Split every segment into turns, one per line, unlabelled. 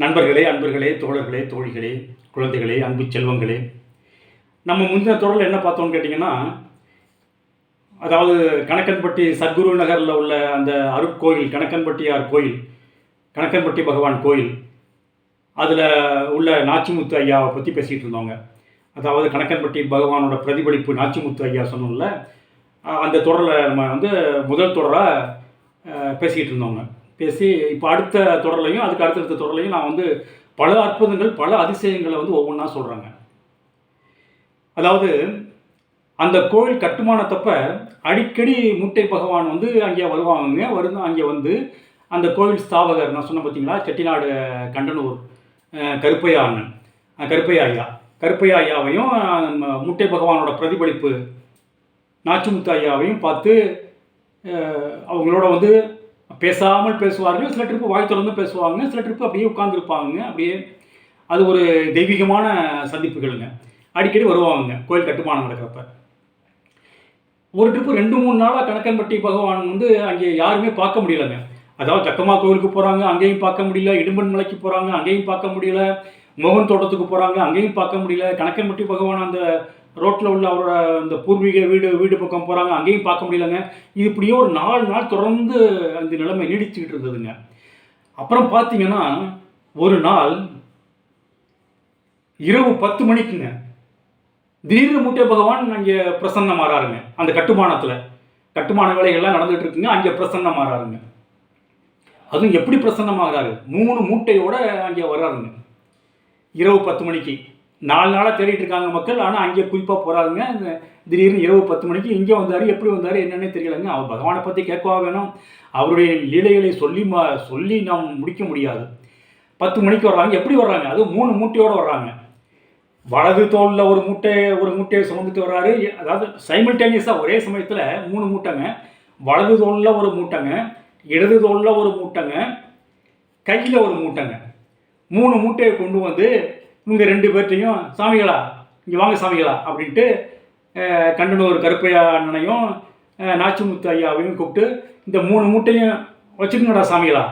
நண்பர்களே அன்பர்களே தோழர்களே தோழிகளே குழந்தைகளே அன்பு செல்வங்களே நம்ம முந்தின தொடரில் என்ன பார்த்தோம்னு கேட்டிங்கன்னா அதாவது கணக்கன்பட்டி சத்குரு நகரில் உள்ள அந்த அருட்கோயில் கணக்கன்பட்டியார் கோயில் கணக்கன்பட்டி பகவான் கோயில் அதில் உள்ள நாச்சிமுத்து ஐயாவை பற்றி பேசிகிட்டு இருந்தோங்க அதாவது கணக்கன்பட்டி பகவானோட பிரதிபலிப்பு நாச்சிமுத்து ஐயா சொன்னோம்ல அந்த தொடரில் நம்ம வந்து முதல் தொடராக பேசிக்கிட்டு இருந்தோங்க பேசி இப்போ அடுத்த தொடர்லையும் அதுக்கு அடுத்தடுத்த தொடர்லையும் நான் வந்து பல அற்புதங்கள் பல அதிசயங்களை வந்து ஒவ்வொன்றா சொல்கிறேங்க அதாவது அந்த கோவில் கட்டுமானத்தப்ப அடிக்கடி முட்டை பகவான் வந்து அங்கே வருவாங்க வரு அங்கே வந்து அந்த கோவில் ஸ்தாபகர் நான் சொன்ன பார்த்தீங்களா செட்டிநாடு கண்டனூர் கருப்பையா அண்ணன் கருப்பையா ஐயா கருப்பையா ஐயாவையும் முட்டை பகவானோட பிரதிபலிப்பு நாச்சிமுத்து ஐயாவையும் பார்த்து அவங்களோட வந்து பேசாமல் பேசுவார்கள். சில ட்ரிப்பு வாய் தொடர்ந்து பேசுவாங்க. சில ட்ரிப்பு அப்படியே உட்காந்துருப்பாங்க அப்படியே அது ஒரு தெய்வீகமான சந்திப்புகளுங்க. அடிக்கடி வருவாங்க கோயில் கட்டுமானம் நடக்கிறப்ப. ஒரு ட்ரிப்பு ரெண்டு மூணு நாளாக கணக்கன்பட்டி பகவான் வந்து அங்கே யாருமே பார்க்க முடியலங்க. அதாவது சக்கமா கோவிலுக்கு போகிறாங்க அங்கேயும் பார்க்க முடியல. இடும்பன் மலைக்கு போகிறாங்க அங்கேயும் பார்க்க முடியல. மோகன் தோட்டத்துக்கு போகிறாங்க அங்கேயும் பார்க்க முடியல. கணக்கன்பட்டி பகவான் அந்த ரோட்டில் உள்ள அவரோட அந்த பூர்வீக வீடு வீடு பக்கம் போகிறாங்க அங்கேயும் பார்க்க முடியலங்க. இது இப்படியே ஒரு நாலு நாள் தொடர்ந்து அந்த நிலைமை நீடிச்சுக்கிட்டு இருந்ததுங்க. அப்புறம் பார்த்தீங்கன்னா ஒரு நாள் இரவு பத்து மணிக்குங்க திடீர்னு முட்டை பகவான் அங்கே பிரசன்னமாறாருங்க அந்த கட்டுமானத்தில் கட்டுமான வேலைகள்லாம் நடந்துட்டு இருக்குங்க அங்கே பிரசன்னமாறாருங்க அதுவும் எப்படி பிரசன்னமாகறாரு மூணு மூட்டையோட அங்கே வர்றாருங்க. இரவு பத்து மணிக்கு. நாலு நாளாக தேடிட்டு இருக்காங்க மக்கள். ஆனால் அங்கே குறிப்பாக போகிறாருங்க திடீர்னு இரவு பத்து மணிக்கு இங்கே வந்தார் எப்படி வந்தார் என்னன்னே தெரியலங்க. அவர் பகவானை பற்றி கேட்கவா வேணும். அவருடைய லீலைகளை சொல்லி ம சொல்லி நாம் முடிக்க முடியாது. பத்து மணிக்கு வர்றாங்க. எப்படி வர்றாங்க? அதுவும் மூணு மூட்டையோடு வர்றாங்க. வலது தோலில் ஒரு மூட்டை ஒரு மூட்டையை சுமந்துட்டு வர்றாரு. அதாவது சைமில்டேனியஸாக ஒரே சமயத்தில் மூணு மூட்டைங்க. வலது தோளில் ஒரு மூட்டைங்க. இடது தோளில் ஒரு மூட்டைங்க. கையில் ஒரு மூட்டைங்க. மூணு மூட்டையை கொண்டு வந்து இவங்க ரெண்டு பேர்ட்டையும் சாமிகளா இங்கே வாங்க சாமிகளா அப்படின்ட்டு கண்டனூர் கருப்பையா அண்ணனையும் நாச்சிமுத்து ஐயாவையும் கூப்பிட்டு இந்த மூணு மூட்டையும் வச்சுக்கணுடா சாமிகளா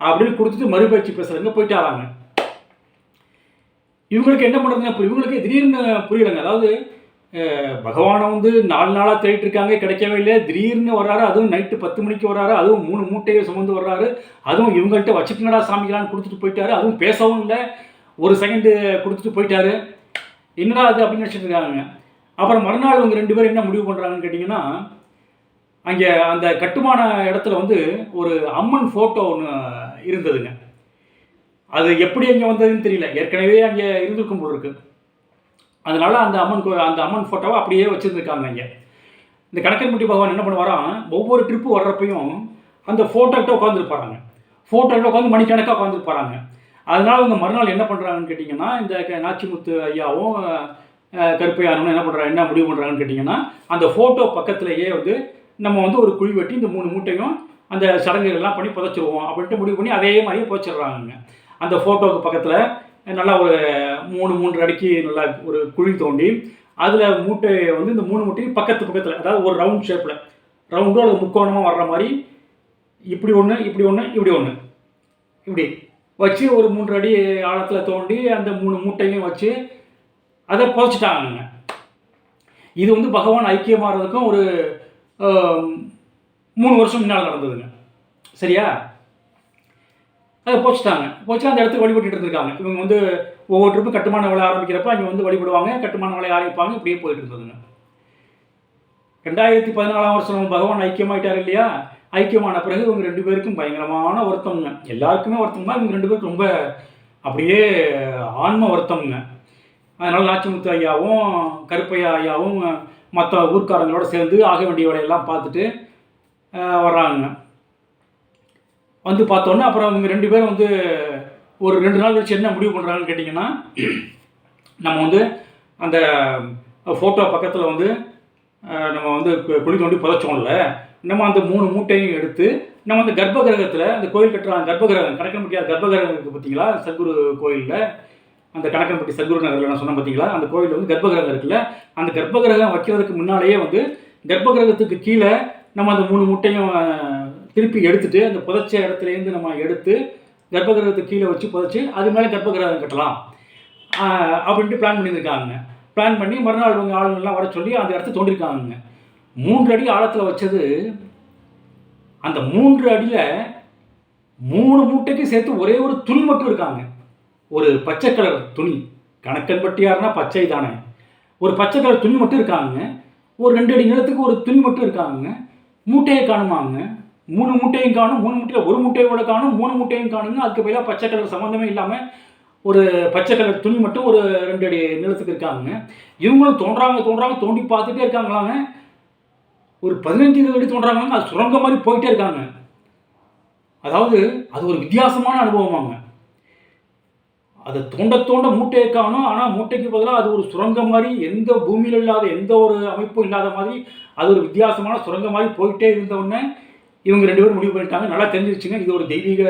அப்படின்னு கொடுத்துட்டு மறுபயிற்சி பேசுகிறவங்க போயிட்டாராங்க. இவங்களுக்கு என்ன பண்ணுறதுங்க இப்போ இவங்களுக்கு திடீர்னு புரியலைங்க. அதாவது பகவானை வந்து நாலு நாளாக தேடிட்டு இருக்காங்க கிடைக்கவே இல்லை திடீர்னு வர்றாரு அதுவும் நைட்டு பத்து மணிக்கு வர்றாரு அதுவும் மூணு மூட்டையை சுமந்து வர்றாரு அதுவும் இவங்கள்ட்ட வச்சுக்கங்கடா சாமிகளான்னு கொடுத்துட்டு போயிட்டாரு அதுவும் பேசவும் இல்லை. ஒரு செகண்டு கொடுத்துட்டு போயிட்டாரு. என்னடா அது அப்படின்னு நினச்சிட்டு இருக்காங்க. அப்புறம் மறுநாள் இவங்க ரெண்டு பேரும் என்ன முடிவு பண்ணுறாங்கன்னு கேட்டிங்கன்னா அங்கே அந்த கட்டுமான இடத்துல வந்து ஒரு அம்மன் ஃபோட்டோ ஒன்று இருந்ததுங்க. அது எப்படி அங்கே வந்ததுன்னு தெரியல. ஏற்கனவே அங்கே இருந்திருக்கும் போல் இருக்கு. அதனால் அந்த அம்மன் கோ அந்த அம்மன் ஃபோட்டோவை அப்படியே வச்சுருந்துருக்காங்க அங்கே இந்த கணக்கன்முட்டி பகவான் என்ன பண்ணுவாராம் ஒவ்வொரு ட்ரிப்பு வர்றப்பையும் அந்த ஃபோட்டோக்கிட்ட உட்காந்துருப்பாராங்க ஃபோட்டோக்கிட்ட உட்காந்து மணிக்கணக்காக உட்காந்துருப்பாராங்க அதனால் அவங்க மறுநாள் என்ன பண்ணுறாங்கன்னு கேட்டிங்கன்னா இந்த க- நாச்சிமுத்து ஐயாவும் அஹ், கருப்பையானும் என்ன பண்ணுறாங்க என்ன முடிவு பண்ணுறாங்கன்னு கேட்டிங்கன்னா அந்த ஃபோட்டோ பக்கத்துலேயே வந்து நம்ம வந்து ஒரு குழி வெட்டி இந்த மூணு மூட்டையும் அந்த சடங்குகள் எல்லாம் பண்ணி புதைச்சிருவோம் அப்படின்ட்டு முடிவு பண்ணி அதே மாதிரியே புதைச்சிடுறாங்க அந்த ஃபோட்டோவுக்கு பக்கத்தில் நல்லா ஒரு மூணு மூன்று அடிக்கு நல்லா ஒரு குழி தோண்டி அதில் மூட்டையை வந்து இந்த மூணு மூட்டையும் பக்கத்து பக்கத்தில் அதாவது ஒரு ரவுண்ட் ஷேப்பில் ரவுண்டோ அது முக்கோணமாக வர்ற மாதிரி இப்படி ஒன்று இப்படி ஒன்று இப்படி ஒன்று இப்படி. வச்சு ஒரு மூன்று அடி ஆழத்தில் தோண்டி அந்த மூணு மூட்டையும் வச்சு அதை புதைச்சிட்டாங்க இது வந்து பகவான் ஐக்கியமாகிறதுக்கும் ஒரு மூணு வருஷம் முன்னால் நடந்ததுங்க. சரியா? அதை போச்சுட்டாங்க போச்சு அந்த இடத்துக்கு வழிபட்டுட்டு இருந்திருக்காங்க. இவங்க வந்து ஒவ்வொரு ட்ரிப்பு கட்டுமான வேலை ஆரம்பிக்கிறப்ப அங்கே வந்து வழிபடுவாங்க. கட்டுமான வேலையை ஆரம்பிப்பாங்க. இப்படியே போயிட்டு இருந்ததுங்க. ரெண்டாயிரத்தி பதினாலாம் வருஷம் பகவான் ஐக்கியமாயிட்டார் இல்லையா? ஐக்கியமான பிறகு இவங்க ரெண்டு பேருக்கும் பயங்கரமான வருத்தம்ங்க. எல்லாருக்குமே வருத்தம்னா இவங்க ரெண்டு பேருக்கு ரொம்ப அப்படியே ஆன்ம வருத்தம்ங்க. அதனால் நாச்சிமுத்து ஐயாவும் கருப்பையா ஐயாவும் மற்ற ஊர்க்காரங்களோட சேர்ந்து ஆக வேண்டிய வேலையெல்லாம் பார்த்துட்டு வர்றாங்க. வந்து பார்த்தோன்னே அப்புறம் இவங்க ரெண்டு பேரும் வந்து ஒரு ரெண்டு நாள் கழிச்சு என்ன முடிவு பண்ணுறாங்கன்னு கேட்டிங்கன்னா நம்ம வந்து அந்த ஃபோட்டோ பக்கத்தில் வந்து நம்ம வந்து குழி தோண்டி புதைச்சோம்ல நம்ம அந்த மூணு மூட்டையும் எடுத்து நம்ம அந்த கர்ப்ப கிரகத்தில் அந்த கோயில் கட்டுறாங்க கர்ப்ப கிரகம் கணக்கம்பட்டி கர்ப்ப கிரகம் இருக்குது பார்த்தீங்களா சத்குரு கோயிலில். அந்த கணக்கம்பட்டி சத்குரு நகரில் நான் சொன்னேன் பார்த்தீங்களா அந்த கோயில் வந்து கர்ப்ப கிரகம் இருக்குல்ல? அந்த கர்ப்ப கிரகம் வைக்கிறதுக்கு முன்னாலேயே வந்து கர்ப்ப கிரகத்துக்கு கீழே நம்ம அந்த மூணு முட்டையும் திருப்பி எடுத்துட்டு அந்த புதைச்ச இடத்துலேருந்து நம்ம எடுத்து கர்ப்ப கிரகத்துக்கு கீழே வச்சு புதைச்சி அது மேலே கர்ப்ப கிரகம் கட்டலாம் அப்படின்ட்டு பிளான் பண்ணியிருக்காங்க. பிளான் பண்ணி மறுநாள் இவங்க ஆளுங்கள்லாம் வர சொல்லி அந்த இடத்த தோண்டிருக்காங்க மூன்று அடி ஆழத்தில் வச்சது அந்த மூன்று அடியில் மூணு மூட்டைக்கு சேர்த்து ஒரே ஒரு துணி மட்டும் இருக்காங்க. ஒரு பச்சை கலர் துணி. கணக்கன்பட்டியார்னா பச்சை தானே. ஒரு பச்சை கலர் துணி மட்டும் இருக்காங்க. ஒரு ரெண்டு அடி நிலத்துக்கு ஒரு துணி மட்டும் இருக்காங்க. மூட்டையை காணுமாங்க? மூணு மூட்டையும் காணும் மூணு மூட்டையில் ஒரு மூட்டையோட காணும் மூணு மூட்டையும் காணுங்க. அதுக்கு பதிலாக பச்சை கலர் சம்மந்தமே இல்லாமல் ஒரு பச்சை கலர் துணி மட்டும் ஒரு ரெண்டு அடி நிலத்துக்கு இருக்காங்க. இவங்களும் தோன்றாங்க தோன்றாங்க தோண்டி பார்த்துட்டே இருக்காங்களாங்க. ஒரு பதினஞ்சு இருபது அடி தோன்றாங்க அது சுரங்க மாதிரி போயிட்டே இருக்காங்க. அதாவது அது ஒரு வித்தியாசமான அனுபவமாங்க. அதை தோண்ட தோண்ட மூட்டையை காணும். ஆனால் மூட்டைக்கு பதிலாக அது ஒரு சுரங்கம் மாதிரி எந்த பூமியில் இல்லாத எந்த ஒரு அமைப்பும் இல்லாத மாதிரி அது ஒரு வித்தியாசமான சுரங்கம் மாதிரி போயிட்டே இருந்தவுடனே இவங்க ரெண்டு பேரும் முடிவு பண்ணிட்டாங்க. நல்லா தெரிஞ்சிருச்சுங்க. இது ஒரு தெய்வீக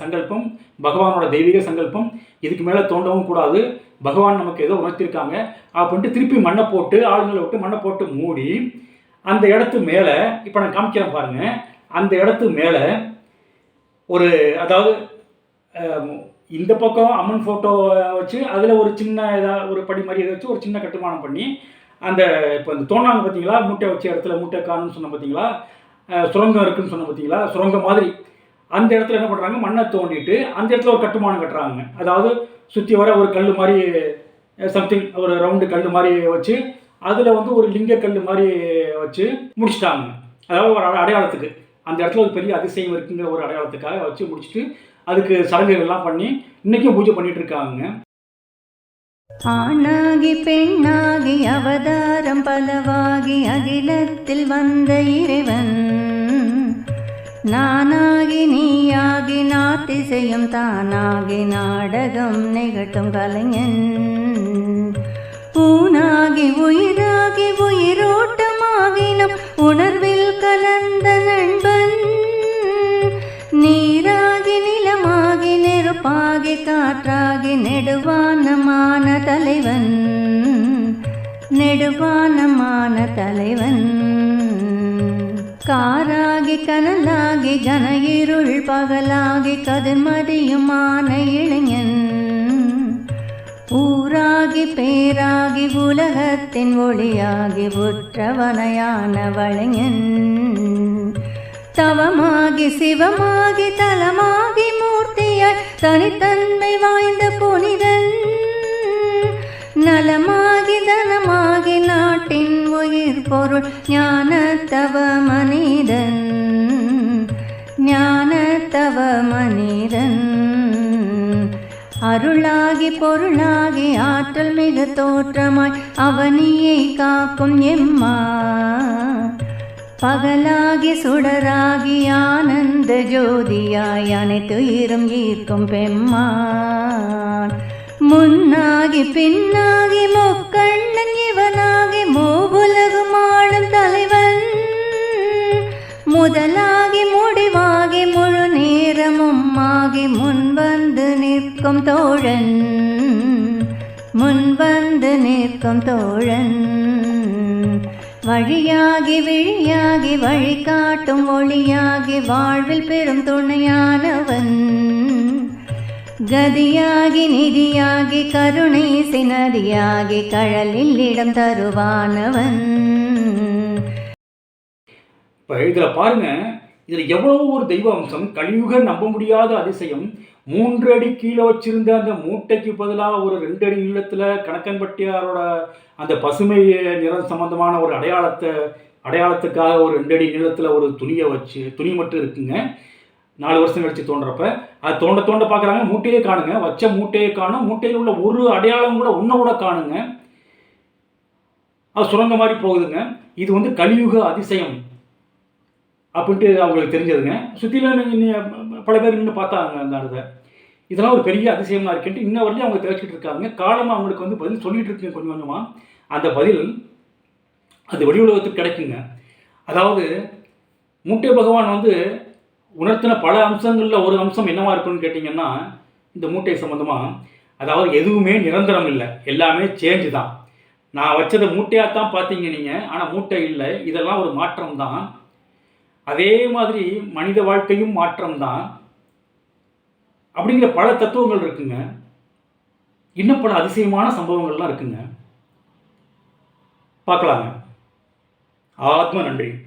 சங்கல்பம். பகவானோட தெய்வீக சங்கல்பம். இதுக்கு மேலே தோண்டவும் கூடாது. பகவான் நமக்கு ஏதோ உணர்த்திருக்காங்க. அப்படின்ட்டு திருப்பி மண்ணை போட்டு ஆளுங்களை விட்டு மண்ணை போட்டு மூடி அந்த இடத்து மேலே இப்போ நான் காமிக்கிறேன் பாருங்கள் அந்த இடத்து மேலே ஒரு அதாவது இந்த பக்கம் அம்மன் ஃபோட்டோ வச்சு அதில் ஒரு சின்ன ஏதாவது ஒரு படி மாதிரி இதை வச்சு ஒரு சின்ன கட்டுமானம் பண்ணி அந்த இப்போ இந்த தோணாங்க பார்த்தீங்களா மூட்டை வச்ச இடத்துல மூட்டை காணும்னு சொன்ன பார்த்தீங்களா சுரங்கம் இருக்குன்னு சொன்ன பார்த்தீங்களா சுரங்கம் மாதிரி. அந்த இடத்துல என்ன பண்ணுறாங்க மண்ணை தோண்டிட்டு அந்த இடத்துல ஒரு கட்டுமானம் கட்டுறாங்க. அதாவது சுற்றி வர ஒரு கல் மாதிரி சம்திங் ஒரு ரவுண்டு கல் மாதிரி வச்சு அதில் வந்து ஒரு லிங்கக்கல் மாதிரி வச்சு முடிச்சிட்டாங்க. அதாவது ஒரு அட- அடையாளத்துக்கு. அந்த இடத்துல ஒரு பெரிய அதிசயம் இருக்குங்கிற ஒரு அடையாளத்துக்காக வச்சு முடிச்சுட்டு அதுக்கு சடங்குகள்லாம் பண்ணி இன்றைக்கும் பூஜை பண்ணிட்டு இருக்காங்க.
ஆணாகி பெண்ணாகி அவதாரம் பலவாகி அகிலத்தில் வந்த இறைவன். நானாகி நீயாகி நாட்டிசையும் தானாகி நாடகம் நிகழ்த்தும் கலைஞன். பூனாகி உயிராகி உயிரோட்டமாகினம் உணர்வில் கலந்த நண்பன். நீராகி நிலமாகி நெருப்பாகி காற்றாகி நெடுவானமான தலைவன். நெடுவானமான தலைவன். காராகி கனலாகி கன இருள் பகலாகி கதிர்மதியுமான இளைஞன். ஊராகி பேராகி உலகத்தின் ஒளியாகி உற்றவனையான வளைஞன். தவமாகி சிவமாகி தலமாகி மூர்த்தியாய் தனித்தன்மை வாய்ந்த புனிதன். நலமாகி தனமாகி நாட்டின் உயிர் பொருள் ஞானத்தவ மனிதன். அருளாகி பொருளாகி ஆற்றல் மிக தோற்றமாய் அவனியை காக்கும் எம்மா. பகலாகி சுடராகி ஆனந்த ஜோதியாய் அனைத்துயிரும் ஈர்க்கும் பெம்மான் முன்னாகி பின்னாகி முக்கண்ணன் இவனாகி மூவுலகும் ஆளும் தலைவன். முதலாகி முடிவாகி முழு நேரமும் ஆகி முன்பன் நிற்கும் தோழன் முன்வந்து நிற்கும் தோழன். வழியாகி விழியாகி வழி காட்டும் ஒளியாகி வாழ்வில் பெரும் துணையானவன். கதியாகி நிதியாகி கருணை சினதியாகி கழலில் இடம் தருவானவன்.
இப்போ இதில் பாருங்க இதில் எவ்வளவு ஒரு தெய்வ அம்சம் கலியுக நம்ப முடியாத அதிசயம் மூன்று அடி கீழே வச்சிருந்த அந்த மூட்டைக்கு பதிலாக ஒரு ரெண்டு அடி நீளத்தில் கணக்கன்பட்டியாரோட அந்த பசுமை நிறம் சம்பந்தமான ஒரு அடையாளத்தை அடையாளத்துக்காக ஒரு ரெண்டு அடி நீளத்தில் ஒரு துணியை வச்சு துணி மட்டும் இருக்குங்க. நாலு வருஷம் கழிச்சு தோன்றப்ப அது தோண்ட தோண்ட பார்க்குறாங்க மூட்டையே காணுங்க. வச்ச மூட்டையே காணும். மூட்டையில் உள்ள ஒரு அடையாளம் கூட ஒன்றை கூட காணுங்க. அது சுரங்க மாதிரி போகுதுங்க. இது வந்து கலியுக அதிசயம். அப்படின்ட்டு அவங்களுக்கு தெரிஞ்சதுங்க. சுற்றில பல பேர் நின்று பார்த்தாங்க அந்த இடத்த. இதெல்லாம் ஒரு பெரிய அதிசயமாக இருக்குன்ட்டு இன்ன வரையும் அவங்க திளைச்சிட்டு இருக்காங்க. காலமாக அவங்களுக்கு வந்து பதில் சொல்லிகிட்டு இருக்கீங்க கொஞ்சம் கொஞ்சமாக அந்த பதில் அது வெளி உலகத்துக்கு கிடைக்குங்க. அதாவது மூட்டை பகவான் வந்து உணர்த்தின பல அம்சங்களில் ஒரு அம்சம் என்னவா இருக்குன்னு கேட்டிங்கன்னா இந்த மூட்டை சம்மந்தமாக அதாவது எதுவுமே நிரந்தரம் இல்லை. எல்லாமே சேஞ்சு தான். நான் வச்சதை மூட்டையாக தான் பார்த்தீங்க நீங்கள் ஆனால் மூட்டை இல்லை. இதெல்லாம் ஒரு மாற்றம் தான் அதே மாதிரி மனித வாழ்க்கையும் மாற்றம் தான் அப்படிங்கிற பல தத்துவங்கள் இருக்குங்க. இன்னும் பல அதிசயமான சம்பவங்கள்லாம் இருக்குங்க. பார்க்கலாங்க. ஆத்ம நன்றி.